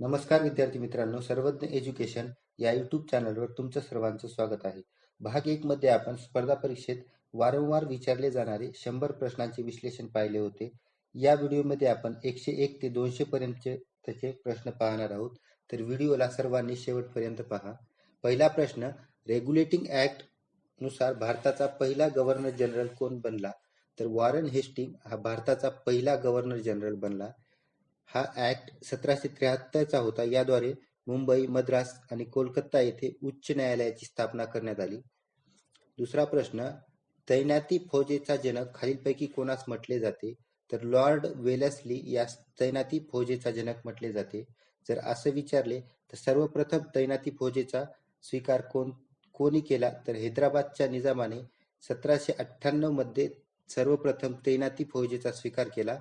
नमस्कार विद्यार्थी मित्रांनो सर्वज्ञ एज्युकेशन या युट्यूब चॅनलवर तुमचं सर्वांचं स्वागत आहे. भाग एक मध्ये आपण स्पर्धा परीक्षेत वारंवार विचारले जाणारे शंभर प्रश्नांचे विश्लेषण पाहिले होते. या व्हिडिओमध्ये आपण एकशे एक ते दोनशे पर्यंतचे त्याचे प्रश्न पाहणार आहोत. तर व्हिडिओला सर्वांनी शेवटपर्यंत पहा. पहिला प्रश्न रेग्युलेटिंग ऍक्टनुसार भारताचा पहिला गव्हर्नर जनरल कोण बनला? तर वॉरन हेस्टिंग हा भारताचा पहिला गव्हर्नर जनरल बनला. हा ऍक्ट सतराशे त्र्याहत्तरचा होता. याद्वारे मुंबई मद्रास आणि कोलकाता येथे उच्च न्यायालयाची स्थापना करण्यात आली. दुसरा प्रश्न तैनाती फौजेचा जनक खालीलपैकी कोणास म्हटले जाते? तर लॉर्ड वेलसली या तैनाती फौजेचा जनक म्हटले जाते. जर असं विचारले तर सर्वप्रथम तैनाती फौजेचा स्वीकार कोण कोणी केला? तर हैदराबादच्या निजामाने सतराशे अठ्ठ्याण्णवमध्ये सर्वप्रथम तैनाती फौजेचा स्वीकार केला.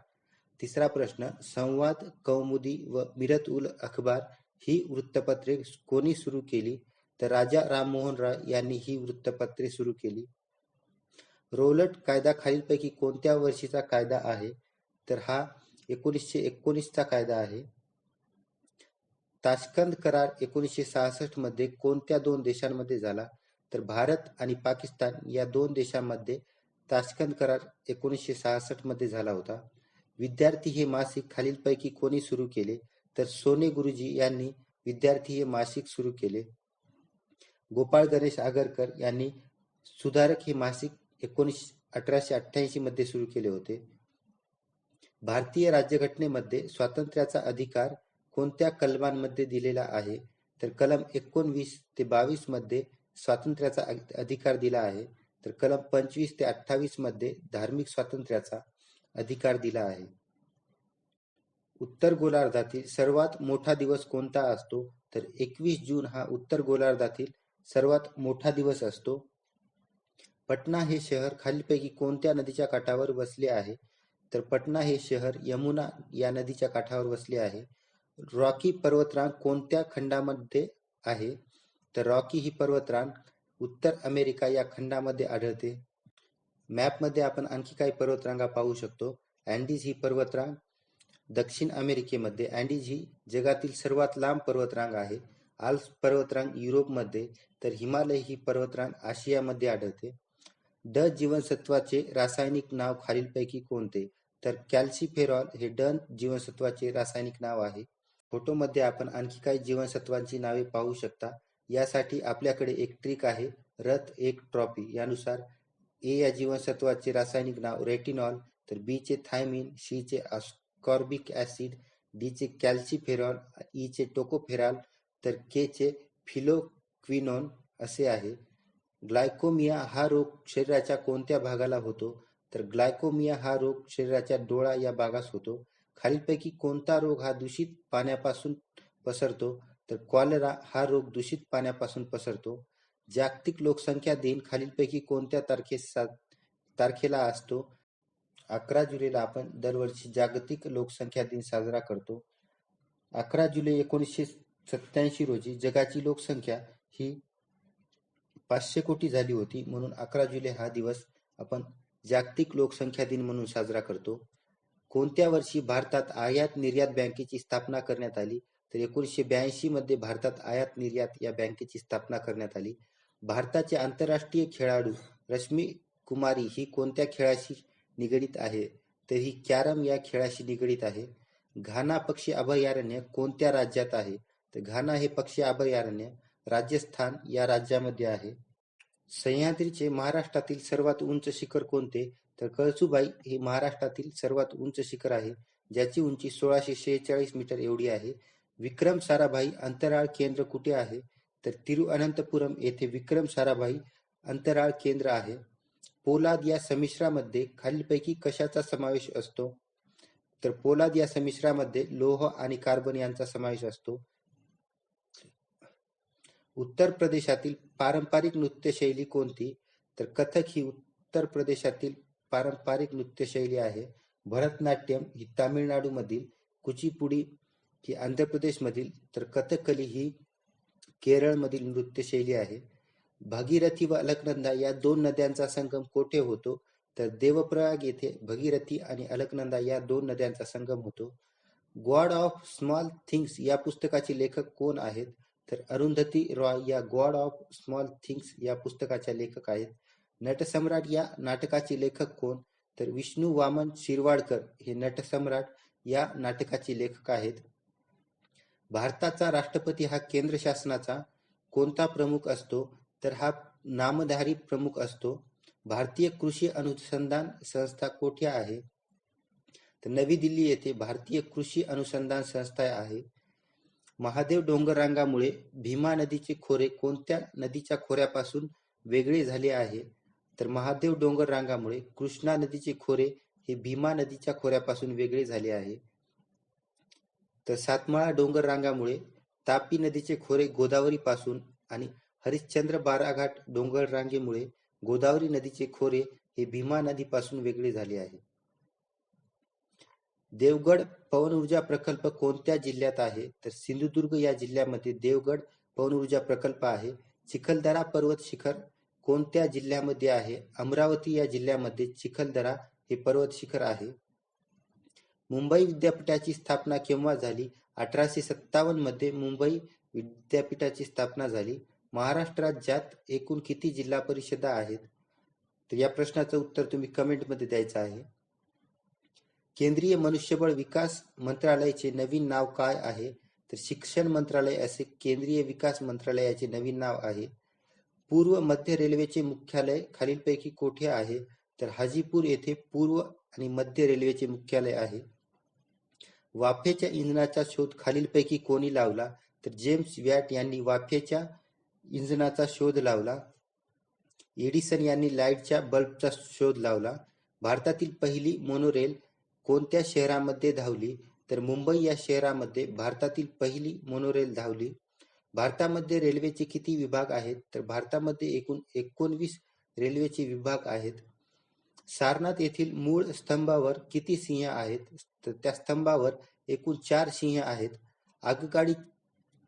तिसरा प्रश्न संवाद कौमुदी व मिरत उल अखबार ही वृत्तपत्रे कोणी सुरू केली? तर राजा राममोहन राय यांनी ही वृत्तपत्रे सुरू केली. रोलट कायदा खालीलपैकी कोणत्या वर्षीचा कायदा आहे? तर हा एकोणीसशे एकोणीसचा कायदा आहे. ताशकंद करार एकोणीसशे सहासष्टमध्ये कोणत्या दोन देशांमध्ये झाला? तर भारत आणि पाकिस्तान या दोन देशांमध्ये ताशकंद करार एकोणीसशे सहासष्टमध्ये झाला होता. विद्यार्थी हे मासिक खालीलपैकी कोणी सुरू केले? तर सोने गुरुजी यांनी विद्यार्थी हे मासिक सुरू केले. गोपाळ गणेश आगरकर यांनी सुधारक हे मासिक एकोणीस अठराशे अठ्ठ्याऐंशी मध्ये सुरू केले होते. भारतीय राज्यघटनेमध्ये स्वातंत्र्याचा अधिकार कोणत्या कलमांमध्ये दिलेला आहे? तर कलम एकोणवीस ते बावीसमध्ये स्वातंत्र्याचा अधिकार दिला आहे. तर कलम पंचवीस ते अठ्ठावीसमध्ये धार्मिक स्वातंत्र्याचा अधिकार दिला आहे. उत्तर गोलार्धातील सर्वात मोठा दिवस कोणता असतो? तर एकवीस जून हा उत्तर गोलार्धातील सर्वात मोठा दिवस असतो. पटना हे शहर खालीलपैकी कोणत्या नदीच्या काठावर वसले आहे? तर पटना हे शहर यमुना या नदीच्या काठावर वसले आहे. रॉकी पर्वतरांग कोणत्या खंडामध्ये आहे? तर रॉकी ही पर्वतरांग उत्तर अमेरिका या खंडामध्ये आढळते. मॅपमध्ये आपण आणखी काही पर्वतरांगा पाहू शकतो. अँडीज ही पर्वतरांग. दक्षिण अमेरिकेमध्ये अँडीज ही जगातील सर्वात लांब पर्वतरांग आहे. आल्स पर्वतरांग युरोपमध्ये तर हिमालय ही पर्वतरांग आशियामध्ये आढळते. ड जीवनसत्वाचे रासायनिक नाव खालीलपैकी कोणते? तर कॅल्सिफेरॉल हे ड जीवनसत्वाचे रासायनिक नाव आहे. फोटोमध्ये आपण आणखी काही जीवनसत्वांची नावे पाहू शकता. यासाठी आपल्याकडे एक ट्रिक आहे. रथ एक ट्रॉफी. यानुसार ए या जीवनसत्वाचे रासायनिक नाव रेटिनॉल तर बी चे थायमिन सी चे अस्कॉर्बिक ऍसिड डी चे कॅल्सिफेरॉल ई चे टोकोफेरॉल तर के चे फिलोक्विनोन असे आहे. ग्लायकोमिया हा रोग शरीराच्या कोणत्या भागाला होतो? तर ग्लायकोमिया हा रोग शरीराच्या डोळा या भागास होतो. खालीलपैकी कोणता रोग हा दूषित पाण्यापासून पसरतो? तर कॉलरा हा रोग दूषित पाण्यापासून पसरतो. जागतिक लोकसंख्या दिन खालीलपैकी कोणत्या तारखेस तारखेला असतो? अकरा जुलैला आपण दरवर्षी जागतिक लोकसंख्या दिन साजरा करतो. अकरा जुलै एकोणीसशे सत्याऐंशी रोजी जगाची लोकसंख्या ही पाचशे कोटी झाली होती म्हणून अकरा जुलै हा दिवस आपण जागतिक लोकसंख्या दिन म्हणून साजरा करतो. कोणत्या वर्षी भारतात आयात निर्यात बँकेची स्थापना करण्यात आली? तर एकोणीसशे ब्याऐंशी मध्ये भारतात आयात निर्यात या बँकेची स्थापना करण्यात आली. भारताचे आंतरराष्ट्रीय खेळाडू रश्मी कुमारी ही कोणत्या खेळाशी निगडीत आहे? तर ही कॅरम या खेळाशी निगडीत आहे. घाना पक्षी अभयारण्य कोणत्या राज्यात आहे? तर घाना हे पक्षी अभयारण्य राजस्थान या राज्यामध्ये आहे. सह्याद्रीचे महाराष्ट्रातील सर्वात उंच शिखर कोणते? तर कळसुबाई हे महाराष्ट्रातील सर्वात उंच शिखर आहे ज्याची उंची सोळाशे शेहेचाळीस मीटर एवढी आहे. विक्रम साराभाई अंतराळ केंद्र कुठे आहे? तर तिरुअनंतपुरम येथे विक्रम साराभाई अंतराळ केंद्र आहे. पोलाद या समिश्रामध्ये खालीलपैकी कशाचा समावेश असतो? तर पोलाद या समिश्रामध्ये लोह आणि कार्बन यांचा समावेश असतो. उत्तर प्रदेशातील पारंपरिक नृत्यशैली कोणती? तर कथक ही उत्तर प्रदेशातील पारंपरिक नृत्यशैली आहे. भरतनाट्यम ही तामिळनाडूमधील कुचीपुडी कुचिपुडी ही आंध्र प्रदेशमधील तर कथकली ही केरळमधील नृत्यशैली आहे. भागीरथी व अलकनंदा या दोन नद्यांचा संगम कोठे होतो? तर देवप्रयाग येथे भगीरथी आणि अलकनंदा या दोन नद्यांचा संगम होतो. गॉड ऑफ स्मॉल थिंग्स या पुस्तकाचे लेखक कोण आहेत? तर अरुंधती रॉय या गॉड ऑफ स्मॉल थिंग्स या पुस्तकाच्या लेखक आहेत. नटसम्राट या नाटकाचे लेखक कोण? तर विष्णू वामन शिरवाडकर हे नटसम्राट या नाटकाचे लेखक आहेत. भारताचा राष्ट्रपती हा केंद्र शासनाचा कोणता प्रमुख असतो तर हा नामधारी प्रमुख असतो. भारतीय कृषी अनुसंधान संस्था कोठे आहे? तर नवी दिल्ली येथे भारतीय कृषी अनुसंधान संस्था आहे. महादेव डोंगररांगामुळे भीमा नदीचे खोरे कोणत्या नदीच्या खोऱ्यापासून वेगळे झाले आहे? तर महादेव डोंगर रांगामुळे कृष्णा नदीचे खोरे हे भीमा नदीच्या खोऱ्यापासून वेगळे झाले आहे. तर सातमाळा डोंगर रांगामुळे तापी नदीचे खोरे गोदावरी पासून आणि हरिश्चंद्र बाराघाट डोंगर रांगेमुळे गोदावरी नदीचे खोरे हे भीमा नदीपासून वेगळे झाले आहे. देवगड पवन ऊर्जा प्रकल्प कोणत्या जिल्ह्यात आहे? तर सिंधुदुर्ग या जिल्ह्यामध्ये देवगड पवन ऊर्जा प्रकल्प आहे. चिखलदरा पर्वत शिखर कोणत्या जिल्ह्यामध्ये आहे? अमरावती या जिल्ह्यामध्ये चिखलदरा हे पर्वत शिखर आहे. मुंबई विद्यापीठाची स्थापना केव्हा झाली? अठराशे सत्तावन्नमध्ये मुंबई विद्यापीठाची स्थापना झाली. महाराष्ट्र राज्यात एकूण किती जिल्हा परिषदा आहेत? तर या प्रश्नाचं उत्तर तुम्ही कमेंटमध्ये द्यायचं आहे. केंद्रीय मनुष्यबळ विकास मंत्रालयाचे नवीन नाव काय आहे? तर शिक्षण मंत्रालय असे केंद्रीय विकास मंत्रालयाचे नवीन नाव आहे. पूर्व मध्य रेल्वेचे मुख्यालय खालीलपैकी कोठे आहे? तर हाजीपूर येथे पूर्व आणि मध्य रेल्वेचे मुख्यालय आहे. वाफेच्या इंधनाचा शोध खालीलपैकी कोणी लावला? तर जेम्स वॅट यांनी वाफेच्या इंधनाचा शोध लावला. एडिसन यांनी लाईटच्या बल्बचा शोध लावला. भारतातील पहिली मोनोरेल कोणत्या शहरामध्ये धावली? तर मुंबई या शहरामध्ये भारतातील पहिली मोनोरेल धावली. भारतामध्ये रेल्वेचे किती विभाग आहेत? तर भारतामध्ये एकूण एकोणवीस रेल्वेचे विभाग आहेत. सारनाथ येथील मूळ स्तंभावर किती सिंह आहेत? तर त्या स्तंभावर एकूण चार सिंह आहेत. आगगाडी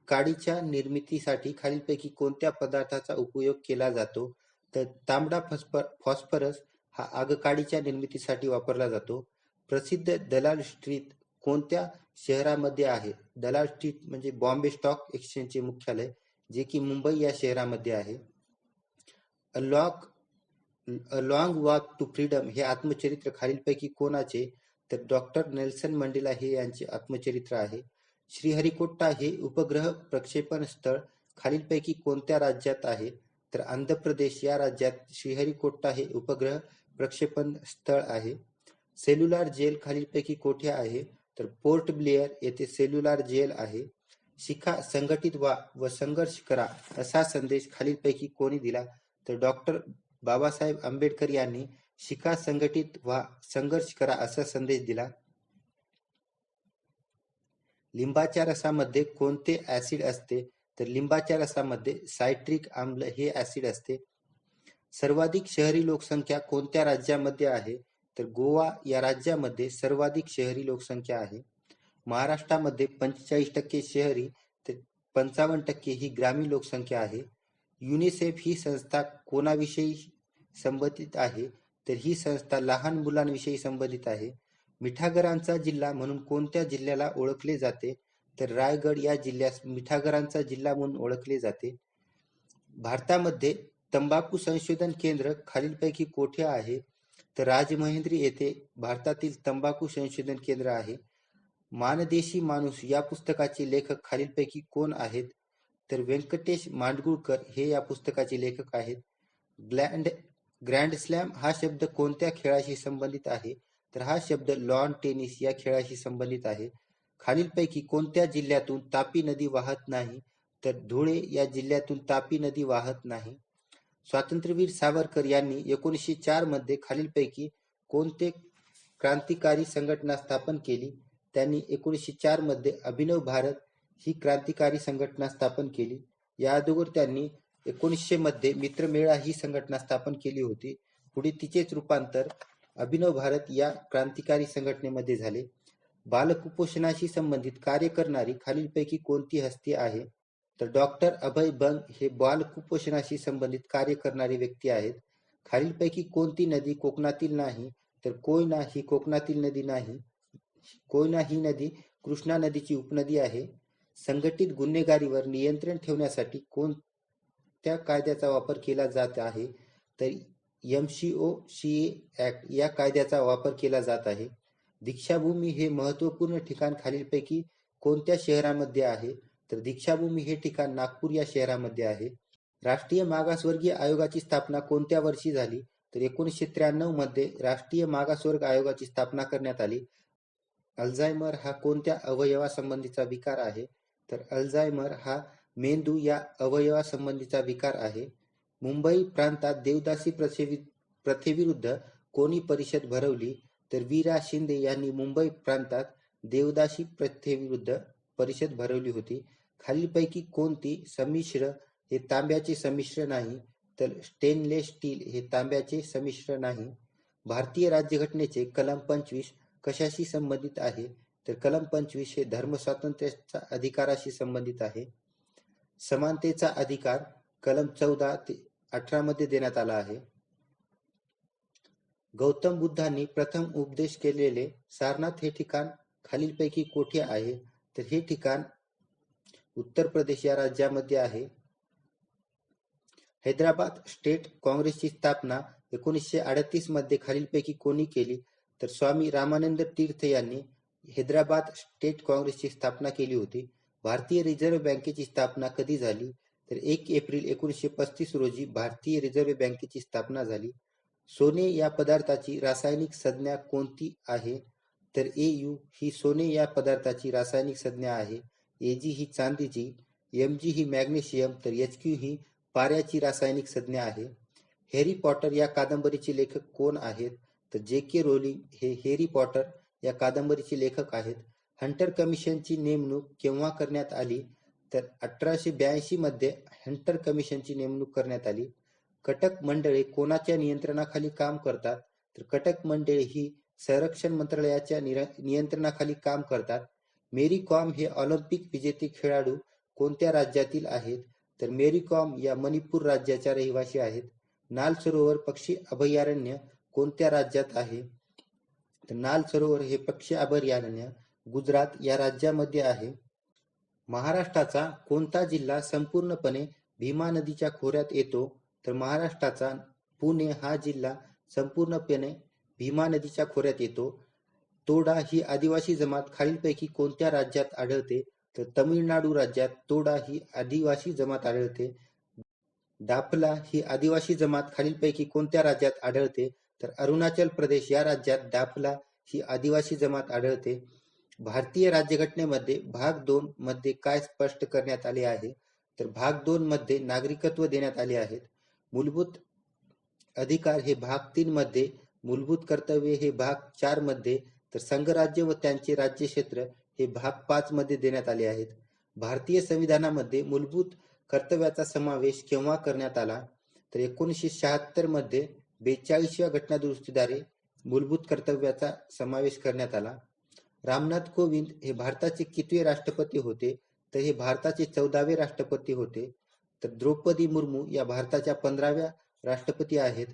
काडीच्या निर्मितीसाठी खालीलपैकी कोणत्या पदार्थाचा उपयोग केला जातो? तर तांबडा फॉस्फरस हा आगकाडीच्या निर्मितीसाठी वापरला जातो. प्रसिद्ध दलाल स्ट्रीट कोणत्या शहरामध्ये आहे? दलाल स्ट्रीट म्हणजे बॉम्बे स्टॉक एक्सचेंजचे मुख्यालय जे की मुंबई या शहरामध्ये आहे. लॉक अलॉक लॉंग वॉक टू फ्रीडम हे आत्मचरित्र खालीलपैकी कोणाचे? तर डॉक्टर नेल्सन मंडेला हे यांचे आत्मचरित्र आहे. श्रीहरिकोट्टा हे उपग्रह प्रक्षेपण स्थळ खालीलपैकी कोणत्या राज्यात आहे? तर आंध्र प्रदेश या राज्यात श्रीहरिकोट्टा हे उपग्रह प्रक्षेपण स्थळ आहे. सेल्युलार जेल खालीलपैकी कोठे आहे? तर पोर्ट ब्लेअर येथे सेल्युलार जेल आहे. शिखा संघटित व्हा व संघर्ष करा असा संदेश खालीलपैकी कोणी दिला? तर डॉक्टर बाबासाहेब आंबेडकर यांनी शिका संघटित व्हा संघर्ष करा असा संदेश दिला. लिंबाच्या रसामध्ये कोणते ऍसिड असते? तर लिंबाच्या रसामध्ये सायट्रिक आम्ल हे ऍसिड असते. सर्वाधिक शहरी लोकसंख्या कोणत्या राज्यामध्ये आहे? तर गोवा या राज्यामध्ये सर्वाधिक शहरी लोकसंख्या आहे. महाराष्ट्रामध्ये पंचेचाळीस टक्के शहरी तर पंचावन्न टक्के ही ग्रामीण लोकसंख्या आहे. युनिसेफ ही संस्था कोणाविषयी संबंधित आहे? तर ही संस्था लहान मुलांविषयी संबंधित आहे. मिठागरांचा जिल्हा म्हणून कोणत्या जिल्ह्याला ओळखले जाते? तर रायगड या जिल्ह्यास मिठागरांचा जिल्हा म्हणून ओळखले जाते. भारतामध्ये तंबाखू संशोधन केंद्र खालीलपैकी कोठे आहे? तर राजमहेंद्री येथे भारतातील तंबाखू संशोधन केंद्र आहे. मानदेशी माणूस या पुस्तकाचे लेखक खालीलपैकी कोण आहेत? तर व्यंकटेश मांडगुळकर हे या पुस्तकाचे लेखक आहेत. ग्लँड ग्रँड स्लॅम हा शब्द कोणत्या खेळाशी संबंधित आहे? तर हा शब्द लॉन टेनिस या खेळाशी संबंधित आहे. खालीलपैकी कोणत्या जिल्ह्यातून तापी नदी वाहत नाही तर धुळे या जिल्ह्यातून तापी नदी वाहत नाही? स्वातंत्र्यवीर सावरकर यांनी एकोणीसशे चारमध्ये खालीलपैकी कोणते क्रांतिकारी संघटना स्थापन केली? त्यांनी एकोणीसशे चारमध्ये अभिनव भारत ही क्रांतिकारी संघटना स्थापन केली. या अगोदर त्यांनी एकोणीसशे मध्ये मित्रमेळा ही संघटना स्थापन केली होती. पुढे तिचेच रूपांतर अभिनव भारत या क्रांतिकारी संघटनेमध्ये झाले. बालकुपोषणाशी संबंधित कार्य करणारी खालीलपैकी कोणती हस्ती आहे? तर डॉक्टर अभय बंग हे बालकुपोषणाशी संबंधित कार्य करणारी व्यक्ती आहेत. खालीलपैकी कोणती नदी कोकणातील नाही? तर कोयना ही कोकणातील नदी नाही. कोयना ही नदी कृष्णा नदीची उपनदी आहे. संघटित गुन्हेगारीवर नियंत्रण ठेवण्यासाठी कोणत्या कायद्याचा वापर केला जात आहे? तर एमसीओ ए ऍक्ट या कायद्याचा वापर केला जात आहे. दीक्षाभूमी हे महत्त्वपूर्ण ठिकाण खालीलपैकी कोणत्या शहरामध्ये आहे? तर दीक्षाभूमी हे ठिकाण नागपूर या शहरामध्ये आहे. राष्ट्रीय मागासवर्गीय आयोगाची स्थापना कोणत्या वर्षी झाली? तर एकोणीसशे त्र्याण्णवमध्ये राष्ट्रीय मागासवर्ग आयोगाची स्थापना करण्यात आली. अल्झायमर हा कोणत्या अवयवासंबंधीचा विकार आहे? तर अल्झायमर हा मेंदू या अवयवासंबंधीचा विकार आहे. मुंबई प्रांतात देवदासी प्रथेवि प्रथेविरुद्ध कोणी परिषद भरवली तर वीरा शिंदे यांनी मुंबई प्रांतात देवदासी प्रथेविरुद्ध परिषद भरवली होती. खालीलपैकी कोणती संमिश्र हे तांब्याचे संमिश्र नाही तर स्टेनलेस स्टील हे तांब्याचे संमिश्र नाही. भारतीय राज्यघटनेचे कलम पंचवीस कशाशी संबंधित आहे? तर कलम पंचवीस हे धर्म स्वातंत्र्याच्या अधिकाराशी संबंधित आहे. समानतेचा अधिकार कलम चौदा ते अठरा मध्ये देण्यात आला आहे. गौतम बुद्धांनी प्रथम उपदेश केलेले सारनाथ हे ठिकाण खालीलपैकी कोठे आहे? तर हे ठिकाण उत्तर प्रदेश या राज्यामध्ये आहे. हैदराबाद स्टेट काँग्रेसची स्थापना एकोणीसशे अडतीसमध्ये खालीलपैकी कोणी केली? तर स्वामी रामानंद तीर्थ यांनी हैदराबाद स्टेट काँग्रेसची स्थापना केली होती. भारतीय रिझर्व्ह बँकेची स्थापना कधी झाली? तर एक एप्रिल एकोणीसशे पस्तीस रोजी भारतीय रिझर्व्ह बँकेची स्थापना झाली. सोने या पदार्थाची रासायनिक संज्ञा कोणती आहे? तर ए यू ही सोने या पदार्थाची रासायनिक संज्ञा आहे. एजी ही चांदीची एम जी ही मॅग्नेशियम तर एच क्यू ही पाऱ्याची रासायनिक संज्ञा आहे. हॅरी पॉटर या कादंबरीचे लेखक कोण आहेत? तर जे के रोलिंग हे हॅरी पॉटर या कादंबरीचे लेखक आहेत. हंटर कमिशनची नेमणूक केव्हा करण्यात आली? तर अठराशे ब्याऐंशी मध्ये हंटर कमिशनची नेमणूक करण्यात आली. कटक मंडळे कोणाच्या नियंत्रणाखाली काम करतात? तर कटक मंडळे ही संरक्षण मंत्रालयाच्या नियंत्रणाखाली काम करतात. मेरी कॉम हे ऑलिम्पिक विजेते खेळाडू कोणत्या राज्यातील आहेत? तर मेरी कॉम या मणिपूर राज्याच्या रहिवासी आहेत. नाल सरोवर पक्षी अभयारण्य कोणत्या राज्यात आहे? तर नाल सरोवर हे पक्षी अभयारण्य गुजरात या राज्यामध्ये आहे. महाराष्ट्राचा कोणता जिल्हा संपूर्णपणे भीमा नदीच्या खोऱ्यात येतो? तर महाराष्ट्राचा पुणे हा जिल्हा संपूर्णपणे भीमा नदीच्या खोऱ्यात येतो. तोडा ही आदिवासी जमात खालीलपैकी कोणत्या राज्यात आढळते? तर तमिळनाडू राज्यात तोडा ही आदिवासी जमात आढळते. दापला ही आदिवासी जमात खालीलपैकी कोणत्या राज्यात आढळते? तर अरुणाचल प्रदेश या राज्यात दाफला ही आदिवासी जमात आढळते. भारतीय राज्यघटनेमध्ये भाग दोन मध्ये काय स्पष्ट करण्यात आले आहे? तर भाग दोन मध्ये नागरिकत्व देण्यात आले आहेत मूलभूत अधिकार हे भाग तीन मध्ये मूलभूत कर्तव्ये हे भाग चारमध्ये तर संघराज्य व त्यांचे राज्य क्षेत्र हे भाग पाच मध्ये देण्यात आले आहेत. भारतीय संविधानामध्ये मूलभूत कर्तव्याचा समावेश केव्हा करण्यात आला? तर एकोणीसशे शहात्तरमध्ये बेचाळीसव्या घटनादुरुस्तीद्वारे मूलभूत कर्तव्याचा समावेश करण्यात आला. रामनाथ कोविंद हे भारताचे कितवे राष्ट्रपती होते तर हे भारताचे चौदावे राष्ट्रपती होते. तर द्रौपदी मुर्मू या भारताच्या पंधराव्या राष्ट्रपती आहेत.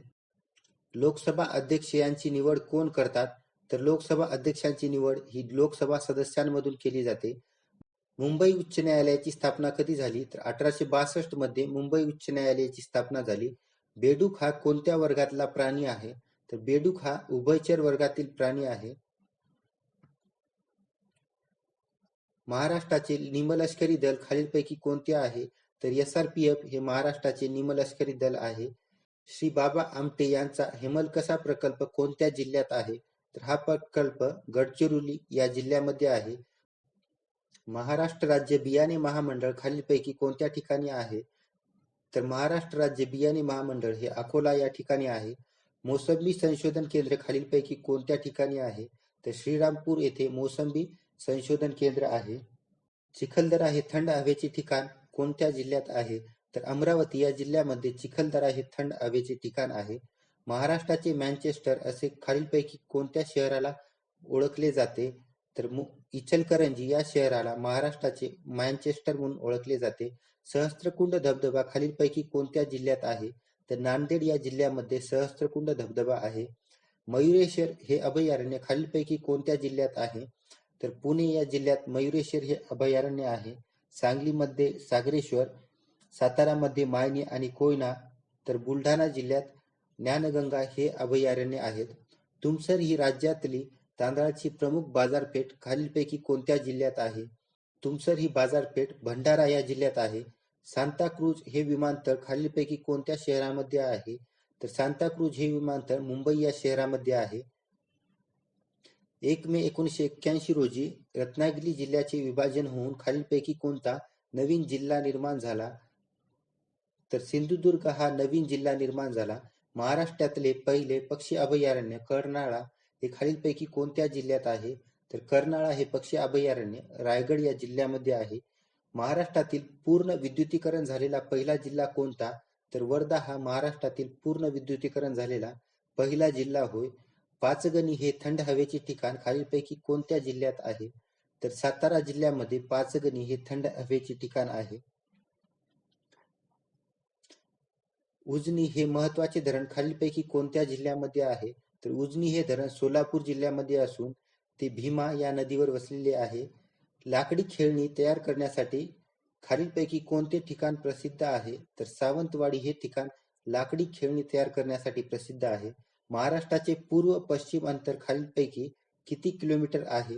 लोकसभा अध्यक्ष यांची निवड कोण करतात? तर लोकसभा अध्यक्षांची निवड ही लोकसभा सदस्यांमधून केली जाते. मुंबई उच्च न्यायालयाची स्थापना कधी झाली? तर अठराशे बासष्टमध्ये मुंबई उच्च न्यायालयाची स्थापना झाली. बेडूक हा कोणत्या वर्गातला प्राणी आहे? तर बेडूक हा उभयचर वर्गातील प्राणी आहे. महाराष्ट्राचे निमलष्करी दल खालीलपैकी कोणते आहे? तर एस आर पी एफ हे महाराष्ट्राचे निमलष्करी दल आहे. श्री बाबा आमटे यांचा हेमलकसा प्रकल्प कोणत्या जिल्ह्यात आहे? तर हा प्रकल्प गडचिरोली या जिल्ह्यामध्ये आहे. महाराष्ट्र राज्य बियाणे महामंडळ खालीलपैकी कोणत्या ठिकाणी आहे? तर महाराष्ट्र राज्य बियाणे महामंडळ हे अकोला या ठिकाणी आहे. मोसंबी संशोधन केंद्र खालीलपैकी कोणत्या ठिकाणी आहे? तर श्रीरामपूर येथे मोसंबी संशोधन केंद्र आहे. चिखलदरा हे थंड हवेचे ठिकाण कोणत्या जिल्ह्यात आहे? तर अमरावती या जिल्ह्यामध्ये चिखलदरा हे थंड हवेचे ठिकाण आहे. महाराष्ट्राचे मँचेस्टर असे खालीलपैकी कोणत्या शहराला ओळखले जाते? तर इचलकरंजी या शहराला महाराष्ट्राचे मँचेस्टर म्हणून ओळखले जाते. सहस्त्रकुंड धबधबा खालीलपैकी कोणत्या जिल्ह्यात आहे? तर नांदेड या जिल्ह्यामध्ये सहस्त्रकुंड धबधबा आहे. मयुरेश्वर हे अभयारण्य खालीलपैकी कोणत्या जिल्ह्यात आहे? तर पुणे या जिल्ह्यात मयुरेश्वर हे अभयारण्य आहे. सांगलीमध्ये सागरेश्वर सातारामध्ये मायनी आणि कोयना तर बुलढाणा जिल्ह्यात ज्ञानगंगा हे अभयारण्य आहेत. तुमसर ही राज्यातली तांदळाची प्रमुख बाजारपेठ खालीलपैकी कोणत्या जिल्ह्यात आहे? तुमसर ही बाजारपेठ भंडारा या जिल्ह्यात आहे. सांताक्रूज हे विमानतळ खालीलपैकी कोणत्या शहरामध्ये आहे? तर सांताक्रूज हे विमानतळ मुंबई या शहरामध्ये आहे. एक मे एकोणीसशे एक्क्याऐंशी रोजी रत्नागिरी जिल्ह्याचे विभाजन होऊन खालीलपैकी कोणता नवीन जिल्हा निर्माण झाला? तर सिंधुदुर्ग हा नवीन जिल्हा निर्माण झाला. महाराष्ट्रातले पहिले पक्षी अभयारण्य कर्नाळा हे खालीलपैकी कोणत्या जिल्ह्यात आहे? तर कर्नाळा हे पक्षी अभयारण्य रायगड या जिल्ह्यामध्ये आहे. महाराष्ट्रातील पूर्ण विद्युतीकरण झालेला पहिला जिल्हा कोणता? तर वर्धा हा महाराष्ट्रातील पूर्ण विद्युतीकरण झालेला पहिला जिल्हा होय. पाचगणी हे थंड हवेचे ठिकाण खालीलपैकी कोणत्या जिल्ह्यात आहे? तर सातारा जिल्ह्यामध्ये पाचगणी हे थंड हवेचे ठिकाण आहे. उजनी हे महत्त्वाचे धरण खालीलपैकी कोणत्या जिल्ह्यामध्ये आहे? तर उजनी हे धरण सोलापूर जिल्ह्यामध्ये असून ते भीमा या नदीवर वसलेले आहे. लाकडी खेळणी तयार करण्यासाठी खालीलपैकी कोणते ठिकाण प्रसिद्ध आहे? तर सावंतवाडी हे ठिकाण लाकडी खेळणी तयार करण्यासाठी प्रसिद्ध आहे. महाराष्ट्राचे पूर्व पश्चिम अंतर खालीलपैकी किती किलोमीटर आहे?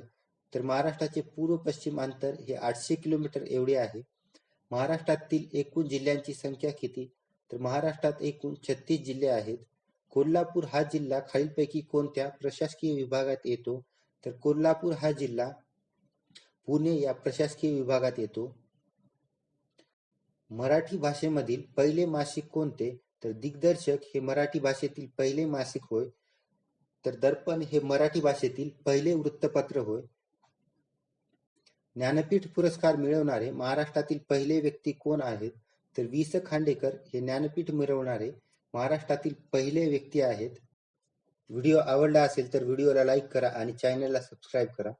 तर महाराष्ट्राचे पूर्व पश्चिम अंतर हे आठशे किलोमीटर एवढे आहे. महाराष्ट्रातील एकूण जिल्ह्यांची संख्या किती? तर महाराष्ट्रात एकूण छत्तीस जिल्हे आहेत. कोल्हापूर हा जिल्हा खालीलपैकी कोणत्या प्रशासकीय विभागात येतो? तर कोल्हापूर हा जिल्हा पुणे या प्रशासकीय विभागात येतो. मराठी भाषेमधील पहिले मासिक कोणते? तर दिग्दर्शक हे मराठी भाषेतील पहिले मासिक होय. तर दर्पण हे मराठी भाषेतील पहिले वृत्तपत्र होय. ज्ञानपीठ पुरस्कार मिळवणारे महाराष्ट्रातील पहिले व्यक्ती कोण आहेत? तर वि स खांडेकर हे ज्ञानपीठ मिळवणारे महाराष्ट्रातील पहिले व्यक्ती आहेत. व्हिडिओ आवडला असेल तर व्हिडिओला लाईक करा आणि चॅनलला सबस्क्राईब करा.